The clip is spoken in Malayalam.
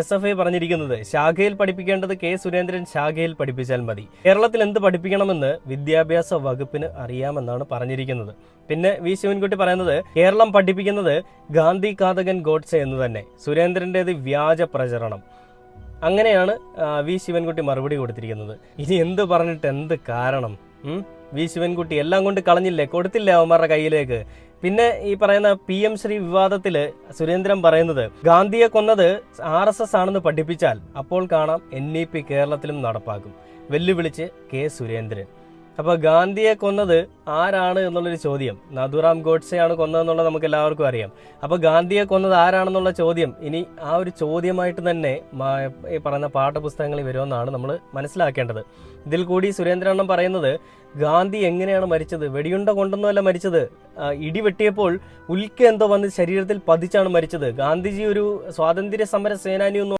എസ് എഫ് ഐ പറഞ്ഞിരിക്കുന്നത് ശാഖയിൽ പഠിപ്പിക്കേണ്ടത് കെ സുരേന്ദ്രൻ ശാഖയിൽ പഠിപ്പിച്ചാൽ മതി. കേരളത്തിൽ എന്ത് പഠിപ്പിക്കണമെന്ന് വിദ്യാഭ്യാസ വകുപ്പിന് അറിയാമെന്നാണ് പറഞ്ഞിരിക്കുന്നത്. പിന്നെ വി ശിവൻകുട്ടി പറയുന്നത് കേരളം പഠിപ്പിക്കുന്നത് ഗാന്ധി കാതകൻ ഗോഡ്സെ എന്ന് തന്നെ സുരേന്ദ്രന്റെത് വ്യാജ പ്രചരണം. അങ്ങനെയാണ് വി ശിവൻകുട്ടി മറുപടി കൊടുത്തിരിക്കുന്നത്. ഇനി എന്ത് പറഞ്ഞിട്ട് എന്ത് കാരണം? വി ശിവൻകുട്ടി എല്ലാം കൊണ്ട് കളഞ്ഞില്ലേ? കൊടുത്തില്ലേ അവന്മാരുടെ കയ്യിലേക്ക്? പിന്നെ ഈ പറയുന്ന പി എം ശ്രീ വിവാദത്തിൽ സുരേന്ദ്രൻ പറയുന്നത് ഗാന്ധിയെ കൊന്നത് ആർ എസ് എസ് ആണെന്ന് പഠിപ്പിച്ചാൽ അപ്പോൾ കാണാം എൻ ഇ പി കേരളത്തിലും നടപ്പാക്കും. വെല്ലുവിളിച്ച് കെ സുരേന്ദ്രൻ. അപ്പൊ ഗാന്ധിയെ കൊന്നത് ആരാണ് എന്നുള്ളൊരു ചോദ്യം. നഥുറാം ഗോഡ്സെയാണ് കൊന്നതെന്നുള്ളത് നമുക്ക് എല്ലാവർക്കും അറിയാം. അപ്പൊ ഗാന്ധിയെ കൊന്നത് ആരാണെന്നുള്ള ചോദ്യം ഇനി ആ ഒരു ചോദ്യമായിട്ട് തന്നെ ഈ പറയുന്ന പാഠപുസ്തകങ്ങളിൽ വരുമെന്നാണ് നമ്മൾ മനസ്സിലാക്കേണ്ടത്. ഇതിൽ കൂടി സുരേന്ദ്രണ്ണം പറയുന്നത് ഗാന്ധി എങ്ങനെയാണ് മരിച്ചത്? വെടിയുണ്ട കൊണ്ടൊന്നുമല്ല മരിച്ചത്. ഇടിവെട്ടിയപ്പോൾ ഇടി വെട്ടിയപ്പോൾ ഉൽക്ക എന്തോ വന്ന് ശരീരത്തിൽ പതിച്ചാണ് മരിച്ചത്. ഗാന്ധിജി ഒരു സ്വാതന്ത്ര്യ സമര സേനാനി